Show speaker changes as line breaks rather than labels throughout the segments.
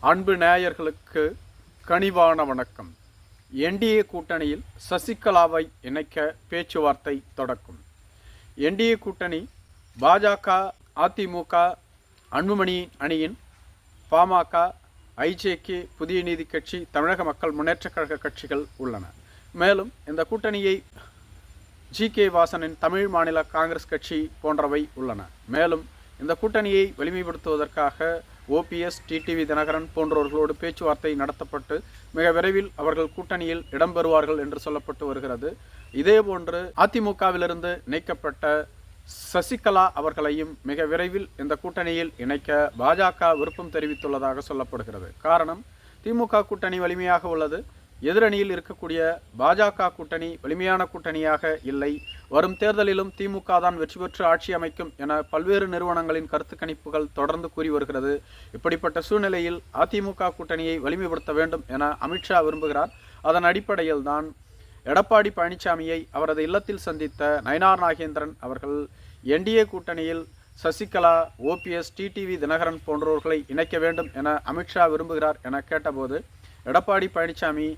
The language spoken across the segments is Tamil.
அன்பு நேயர்களுக்கு கனிவான வணக்கம். என்டிஏ கூட்டணியில் சசிகலாவை இணைக்க பேச்சுவார்த்தை தொடக்கும். என்டிஏ கூட்டணி பாஜக அதிமுக அன்புமணி அணியின் பாமக ஐஜேகே புதிய நீதி கட்சி தமிழக மக்கள் முன்னேற்றக் கழக கட்சிகள் உள்ளன. மேலும் இந்த கூட்டணியை ஜி கே வாசனின் தமிழ் மாநில காங்கிரஸ் கட்சி போன்றவை உள்ளன. மேலும் இந்த கூட்டணியை வலிமைப்படுத்துவதற்காக ஓபிஎஸ் டிடிவி தினகரன் போன்றவர்களோடு பேச்சுவார்த்தை நடத்தப்பட்டு மிக விரைவில் அவர்கள் கூட்டணியில் இடம்பெறுவார்கள் என்று சொல்லப்பட்டு வருகிறது. இதேபோன்று அதிமுகவிலிருந்து நீக்கப்பட்ட சசிகலா அவர்களையும் மிக விரைவில் இந்த கூட்டணியில் இணைக்க பாஜக விருப்பம் தெரிவித்துள்ளதாக சொல்லப்படுகிறது. காரணம் திமுக கூட்டணி வலிமையாக உள்ளது. எதிரணியில் இருக்கக்கூடிய பாஜக கூட்டணி வலிமையான கூட்டணியாக இல்லை. வரும் தேர்தலிலும் திமுக தான் வெற்றி பெற்று ஆட்சி அமைக்கும் என பல்வேறு நிறுவனங்களின் கருத்து கணிப்புகள் தொடர்ந்து கூறி வருகிறது. இப்படிப்பட்ட சூழ்நிலையில் அதிமுக கூட்டணியை வலிமைப்படுத்த வேண்டும் என அமித்ஷா விரும்புகிறார். அதன் அடிப்படையில் தான் எடப்பாடி பழனிசாமியை அவரது இல்லத்தில் சந்தித்த நயனார் நாகேந்திரன் அவர்கள் என்டிஏ கூட்டணியில் சசிகலா ஓபிஎஸ் டிடிவி தினகரன் போன்றவர்களை இணைக்க வேண்டும் என அமித்ஷா விரும்புகிறார் என கேட்டபோது எடப்பாடி பழனிசாமி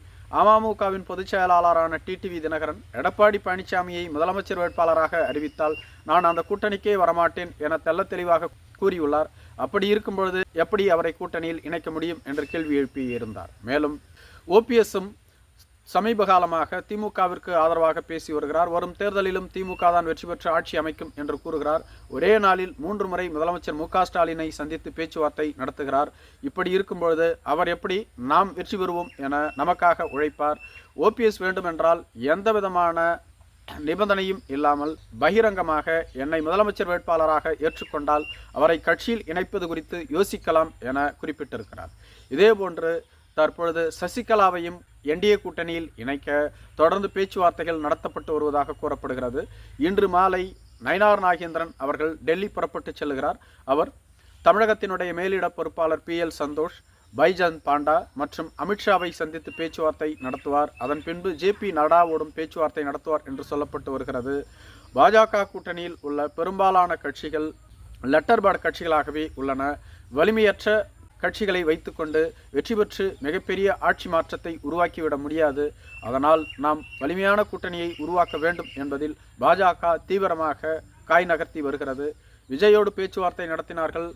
அமமுகவின் பொதுச் செயலாளரான டிடிவி தினகரன் எடப்பாடி பழனிசாமியை முதலமைச்சர் வேட்பாளராக அறிவித்தால் நான் அந்த கூட்டணிக்கே வரமாட்டேன் என தெல்ல தெளிவாக கூறியுள்ளார். அப்படி இருக்கும் பொழுது எப்படி அவரை கூட்டணியில் இணைக்க முடியும் என்று கேள்வி எழுப்பியிருந்தார். மேலும் ஓபிஎஸ்ஸும் சமீப காலமாக திமுகவிற்கு ஆதரவாக பேசி வருகிறார். வரும் தேர்தலிலும் திமுக தான் வெற்றி பெற்று ஆட்சி அமைக்கும் என்று கூறுகிறார். ஒரே நாளில் மூன்று முறை முதலமைச்சர் மு ஸ்டாலினை சந்தித்து பேச்சுவார்த்தை நடத்துகிறார். இப்படி இருக்கும்பொழுது அவர் எப்படி நாம் வெற்றி பெறுவோம் என நமக்காக உழைப்பார். ஓபிஎஸ் வேண்டுமென்றால் எந்த விதமான நிபந்தனையும் இல்லாமல் பகிரங்கமாக என்னை முதலமைச்சர் வேட்பாளராக ஏற்றுக்கொண்டால் அவரை கட்சியில் இணைப்பது குறித்து யோசிக்கலாம் என குறிப்பிட்டிருக்கிறார். இதேபோன்று தற்பொழுது சசிகலாவையும் என்டிஏ கூட்டணியில் இணைக்க தொடர்ந்து பேச்சுவார்த்தைகள் நடத்தப்பட்டு வருவதாக கூறப்படுகிறது. இன்று மாலை நயனார் நாகேந்திரன் அவர்கள் டெல்லி புறப்பட்டு செல்கிறார். அவர் தமிழகத்தினுடைய மேலிட பொறுப்பாளர் பி எல் சந்தோஷ் பைஜந்த் பாண்டா மற்றும் அமித்ஷாவை சந்தித்து பேச்சுவார்த்தை நடத்துவார். அதன் பின்பு ஜே பி நடாவோடும் பேச்சுவார்த்தை நடத்துவார் என்று சொல்லப்பட்டு வருகிறது. பாஜக கூட்டணியில் உள்ள பெரும்பாலான கட்சிகள் லெட்டர் பேர்ட் கட்சிகளாகவே உள்ளன. வலிமையற்ற கட்சிகளை வைத்துக்கொண்டு வெற்றி பெற்று மிகப்பெரிய ஆட்சி மாற்றத்தை உருவாக்கிவிட முடியாது. அதனால் நாம் வலிமையான கூட்டணியை உருவாக்க வேண்டும் என்பதில் பாஜக தீவிரமாக காய் நகர்த்தி வருகிறது. விஜயோடு பேச்சுவார்த்தை நடத்தினார்கள்.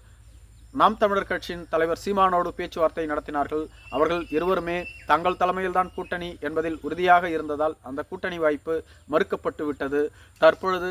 நாம் தமிழர் கட்சியின் தலைவர் சீமானோடு பேச்சுவார்த்தை நடத்தினார்கள். அவர்கள் இருவருமே தங்கள் தலைமையில்தான் கூட்டணி என்பதில் உறுதியாக இருந்ததால் அந்த கூட்டணி வாய்ப்பு மறுக்கப்பட்டு விட்டது தற்பொழுது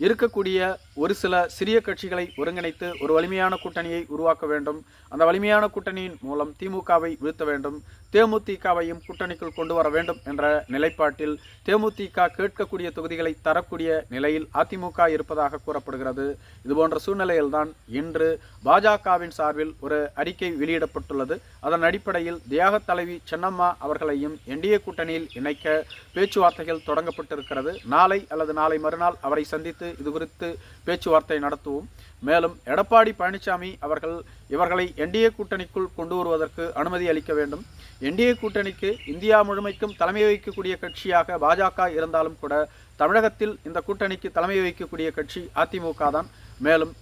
இருக்கக்கூடிய ஒரு சில சிறிய கட்சிகளை ஒருங்கிணைத்து ஒரு வலிமையான கூட்டணியை உருவாக்க வேண்டும். அந்த வலிமையான கூட்டணியின் மூலம் திமுகவை வீழ்த்த வேண்டும். தேமுதிகவையும் கூட்டணிக்குள் கொண்டு வர வேண்டும் என்ற நிலைப்பாட்டில் தேமுதிக கேட்கக்கூடிய தொகுதிகளை தரக்கூடிய நிலையில் அதிமுக இருப்பதாக கூறப்படுகிறது. இதுபோன்ற சூழ்நிலையில்தான் இன்று பாஜகவின் சார்பில் ஒரு அறிக்கை வெளியிடப்பட்டுள்ளது. அதன் அடிப்படையில் தியாக தலைவி சென்னம்மா அவர்களையும் என்டிஏ கூட்டணியில் இணைக்க பேச்சுவார்த்தைகள் தொடங்கப்பட்டிருக்கிறது. நாளை அல்லது நாளை மறுநாள் அவரை சந்தித்து இது குறித்து பேச்சுவார்த்தை நடத்துவோம். மேலும் எடப்பாடி பழனிசாமி அவர்கள் இவர்களை என்டிஏ கூட்டணிக்குள் கொண்டு வருவதற்கு அனுமதி அளிக்க வேண்டும். என்டிஏ கூட்டணிக்கு இந்தியா முழுமைக்கும் தலைமை வகிக்கக்கூடிய கட்சியாக பாஜக இருந்தாலும் கூட தமிழகத்தில் இந்த கூட்டணிக்கு தலைமை வகிக்கக்கூடிய கட்சி அதிமுக தான். மேலும்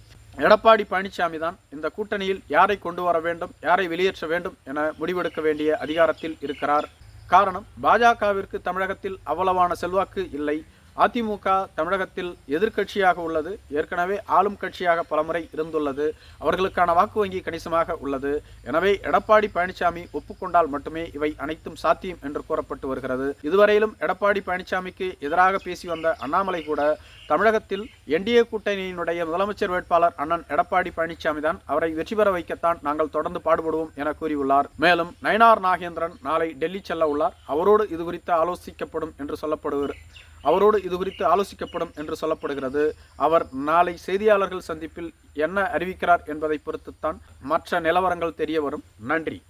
எடப்பாடி பழனிசாமி தான் இந்த கூட்டணியில் யாரை கொண்டு வர வேண்டும் யாரை வெளியேற்ற வேண்டும் என முடிவெடுக்க வேண்டிய அதிகாரத்தில் இருக்கிறார். காரணம் பாஜகவிற்கு தமிழகத்தில் அவ்வளவான செல்வாக்கு இல்லை. அதிமுக தமிழகத்தில் எதிர்க்கட்சியாக உள்ளது. ஏற்கனவே ஆளும் கட்சியாக பலமுறை இருந்துள்ளது. அவர்களுக்கான வாக்கு வங்கி கணிசமாக உள்ளது. எனவே எடப்பாடி பழனிசாமி ஒப்புக்கொண்டால் மட்டுமே இவை அனைத்தும் சாத்தியம் என்று கூறப்பட்டு வருகிறது. இதுவரையிலும் எடப்பாடி பழனிசாமிக்கு எதிராக பேசி வந்த அண்ணாமலை கூட தமிழகத்தில் என்டிஏ கூட்டணியினுடைய முதலமைச்சர் வேட்பாளர் அண்ணன் எடப்பாடி பழனிசாமி தான் அவரை வெற்றி பெற வைக்கத்தான் நாங்கள் தொடர்ந்து பாடுபடுவோம் என கூறியுள்ளார். மேலும் நயனார் நாகேந்திரன் நாளை டெல்லி செல்ல உள்ளார். அவரோடு இது குறித்து ஆலோசிக்கப்படும் என்று சொல்லப்படுவது அவரோடு இது குறித்து ஆலோசிக்கப்படும் என்று சொல்லப்படுகிறது. அவர் நாளை செய்தியாளர்கள் சந்திப்பில் என்ன அறிவிக்கிறார் என்பதை பொறுத்துத்தான் மற்ற நிலவரங்கள் தெரிய வரும். நன்றி.